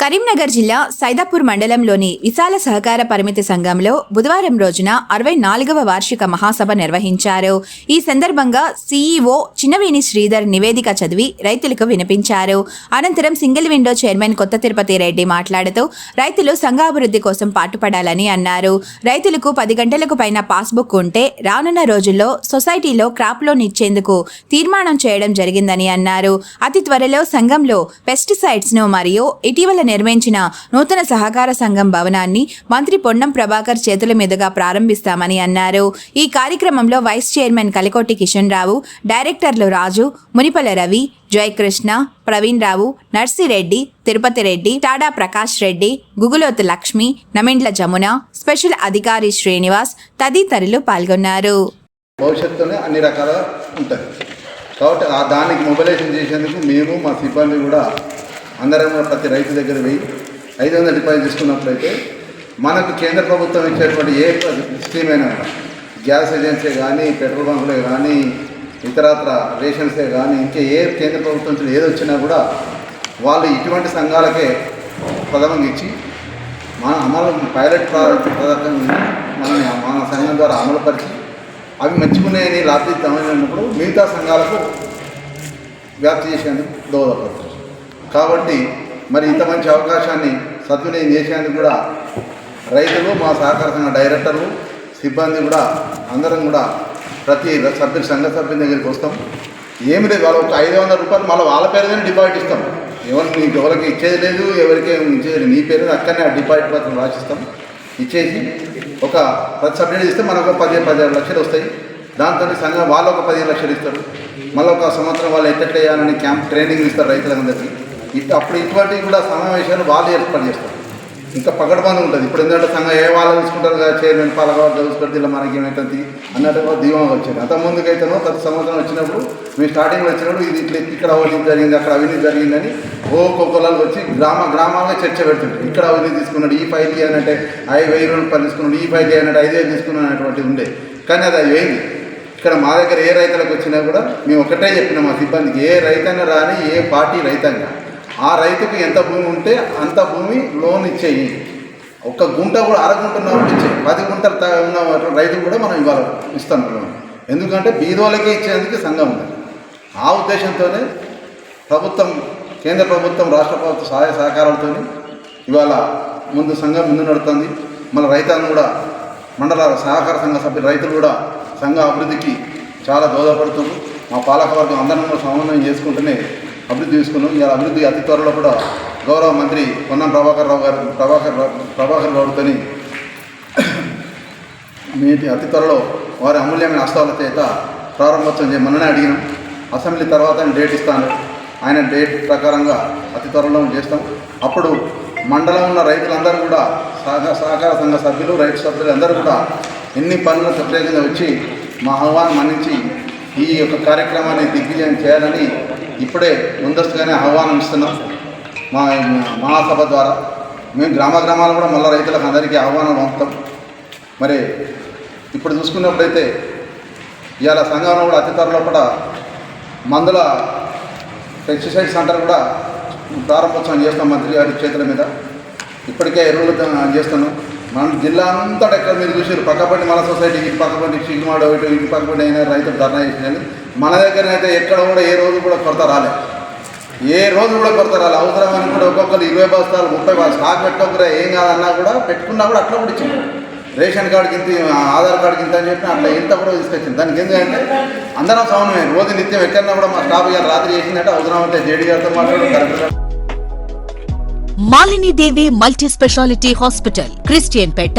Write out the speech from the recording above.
కరీంనగర్ జిల్లా సైదాపూర్ మండలంలోని విశాల సహకార పరిమితి సంఘంలో బుధవారం రోజున అరవై నాలుగవ వార్షిక మహాసభ నిర్వహించారు. ఈ సందర్భంగా సీఈఓ చిన్నవేణి శ్రీధర్ నివేదిక చదివి రైతులకు వినిపించారు. అనంతరం సింగిల్ విండో చైర్మన్ కొత్త తిరుపతి రెడ్డి మాట్లాడుతూ రైతులు సంఘాభివృద్ధి కోసం పాటుపడాలని అన్నారు. రైతులకు పది గంటలకు పైన పాస్బుక్ ఉంటే రానున్న రోజుల్లో సొసైటీలో క్రాప్ లోన్ ఇచ్చేందుకు తీర్మానం చేయడం జరిగిందని అన్నారు. అతి త్వరలో సంఘంలో పెస్టిసైడ్స్ను మరియు ఇటీవల నిర్మించిన నూతన సహకార సంఘం భవనాన్ని మంత్రి పొన్నం ప్రభాకర్ చేతుల మీదుగా ప్రారంభిస్తామని అన్నారు. ఈ కార్యక్రమంలో వైస్ చైర్మన్ కలికోటి కిషన్ రావు డైరెక్టర్లు రాజు మునిపల రవి జయకృష్ణ ప్రవీణ్ రావు నర్సిరెడ్డి తిరుపతి రెడ్డి టాడా ప్రకాష్ రెడ్డి గుగులోతు లక్ష్మి నమిండ్ల జమున స్పెషల్ అధికారి శ్రీనివాస్ తదితరులు పాల్గొన్నారు. భవిష్యత్తులో అన్ని రకాల ఉంటుంది కాబట్టి దానికి మొబిలైజేషన్ చేసేందుకు మేము మా సిబ్బంది కూడా అందరం ప్రతి రైతు దగ్గర పోయి ఐదు వందల డిపాజిట్ తీసుకున్నప్పుడైతే మనకు కేంద్ర ప్రభుత్వం ఇచ్చేటువంటి ఏ స్కీమ్ అయినా గ్యాస్ ఏజెన్సీ కానీ పెట్రోల్ బంకులే కానీ ఇతరత్ర రేషన్సే కానీ ఇంకా ఏ కేంద్ర ప్రభుత్వం నుంచి ఏది వచ్చినా కూడా వాళ్ళు ఇటువంటి సంఘాలకే ప్రథమంగా ఇచ్చి మన అమలు పైలట్ ప్రాజెక్ట్ పథకం మన మన సంఘం ద్వారా అమలుపరిచి అవి మంచిగున్నాయని లాభిద్దామన్నప్పుడు మిగతా సంఘాలకు వ్యాప్తి చేసేందుకు దోహదపడుతుంది. కాబట్టి మరి ఇంత మంచి అవకాశాన్ని సద్వినియోగం చేసేందుకు కూడా రైతులు మా సహకార సంఘ డైరెక్టర్లు సిబ్బంది కూడా అందరం కూడా ప్రతి సభ్యులు సంఘ సభ్యుల దగ్గరికి వస్తాం. ఏమి లేదు వాళ్ళ ఒక ఐదు వందల రూపాయలు మళ్ళీ వాళ్ళ పేరు డిపాజిట్ ఇస్తాం. ఎవరు నీకు ఎవరికి ఇచ్చేది లేదు ఎవరికి ఇచ్చేది లేదు. నీ పేరు అక్కడనే ఆ డిపాజిట్ పత్రం రాసిస్తాం. ఇచ్చేసి ఒక ప్రతి సబ్జెక్ట్ ఇస్తే మనకు ఒక పదిహేను పదిహేను లక్షలు వస్తాయి. దాంతో సంఘం వాళ్ళు ఒక పదిహేను లక్షలు ఇస్తారు. మళ్ళీ ఒక సంవత్సరం వాళ్ళు ఎట్ట చేయాలని క్యాంప్ ట్రైనింగ్ ఇస్తారు రైతులందరికీ ఇట్ అప్పుడు ఇటువంటివి కూడా సమావేశాలు వాళ్ళు ఏర్పాటు చేస్తారు. ఇంకా పగడబాను ఉంటుంది. ఇప్పుడు ఎందుకంటే సంఘం ఏ వాళ్ళు చూసుకుంటారు కదా చైర్మన్ పాలకవారు చూసుకుంటే ఇలా మనకి ఏమైతుంది అన్నట్టు దీవం వచ్చింది. అంత ముందుకైతేనో ప్రతి సంవత్సరం వచ్చినప్పుడు మేము స్టార్టింగ్లో వచ్చినప్పుడు ఇది ఇట్లా ఇక్కడ అవినీతి జరిగింది అక్కడ అవినీతి జరిగిందని ఓ ఒక్కొక్కరు వచ్చి గ్రామ గ్రామాలుగా చర్చ పెడుతుంటారు. ఇక్కడ అవినీతి తీసుకున్నాడు ఈ ఫైల్ అనంటే ఐదు వెయ్యి రూపాయలు తీసుకున్నాడు ఈ ఫైల్ అన్నట్టు ఐదు వేలు తీసుకున్నాడు అనేటువంటిది ఉండే. కానీ అది అయింది ఇక్కడ మా దగ్గర ఏ రైతులకు వచ్చినా కూడా మేము ఒకటే చెప్పినాం మా సిబ్బందికి ఏ రైతన్న రాని ఏ పార్టీ రైతంగా ఆ రైతుకు ఎంత భూమి ఉంటే అంత భూమి లోన్ ఇచ్చేయి. ఒక గుంట కూడా అరగుంట ఉన్నప్పుడు ఇచ్చేయి. పది గుంటలు ఉన్న రైతు కూడా మనం ఇవ్వాలి ఇస్తాం లోన్. ఎందుకంటే బీదోళ్ళకే ఇచ్చేందుకు సంఘం ఉంది. ఆ ఉద్దేశంతోనే ప్రభుత్వం కేంద్ర ప్రభుత్వం రాష్ట్ర ప్రభుత్వ సహాయ సహకారాలతో ఇవాళ ముందు సంఘం ముందు నడుతుంది. మన రైతాలను కూడా మండల సహకార సంఘ సభ్యులు రైతులు కూడా సంఘ అభివృద్ధికి చాలా దోహదపడుతున్నారు. మా పాలకవర్గం అందరం కూడా సమన్వయం చేసుకుంటూనే అభివృద్ధి చేసుకున్నాం. ఇలా అభివృద్ధి అతి త్వరలో కూడా గౌరవ మంత్రి పొన్నం ప్రభాకర్ రావు గారు ప్రభాకర్ రావు ప్రభాకర్ రావుతోని నేటి అతి త్వరలో వారి అమూల్యమైన హస్తాల చేత ప్రారంభోత్సవం చేయమని అడిగినాం. అసెంబ్లీ తర్వాత డేట్ ఇస్తాను. ఆయన డేట్ ప్రకారంగా అతి త్వరలో చేస్తాం. అప్పుడు మండలం ఉన్న రైతులందరూ కూడా సహకార సహకార సంఘ సభ్యులు రైతు సభ్యులు అందరూ కూడా ఎన్ని పనులు ప్రత్యేకంగా వచ్చి మా ఆహ్వానం మన్నించి ఈ యొక్క కార్యక్రమాన్ని దిగ్విజయం చేయాలని ఇప్పుడే ముందస్తుగానే ఆహ్వానం ఇస్తున్నాం. మా మహాసభ ద్వారా మేము గ్రామ గ్రామాలు కూడా మళ్ళీ రైతులకు అందరికీ ఆహ్వానం పంపుతాం. మరి ఇప్పుడు చూసుకున్నప్పుడైతే ఇవాళ సంఘంలో కూడా అతి త్వరలో కూడా మందుల పెస్టిసైడ్ సెంటర్ కూడా ప్రారంభోత్సవం చేస్తాం మంత్రి గారి చేతుల మీద. ఇప్పటికే ఎరువులు చేస్తున్నాం. మన జిల్లా అంతా ఎక్కడ మీరు చూసారు పక్కపట్టి మన సొసైటీ ఇటు పక్కపట్టి చిగుమాడ ఇటు ఇటు పక్కపట్టి అయినా రైతులు ధర్నా చేసినాయి మన దగ్గర అయితే ఎక్కడ కూడా ఏ రోజు కూడా కొరత రాలే. ఏ రోజు కూడా కొరత రాలే. అవసరమని కూడా ఒక్కొక్కరు ఇరవై బస్తాలు ముప్పై బస్తాలు స్టాక్ పెట్టుకోకరా ఏం కాదన్నా కూడా పెట్టుకున్నా కూడా అట్లా కూడా ఇచ్చింది రేషన్ కార్డుకి ఇంత ఆధార్ కార్డుకి ఇంత అని చెప్పి అట్లా ఇంత కూడా తీసుకొచ్చింది దానికి ఎందుకంటే అందరం సమన్వయం. రోజు నిత్యం ఎక్కడన్నా కూడా మా స్టాఫ్ గారు రాత్రి చేసిందంటే అవసరం అయితే జేడీ గారితో మాట్లాడడం correct Malinidevi multi speciality hospital Christian పేట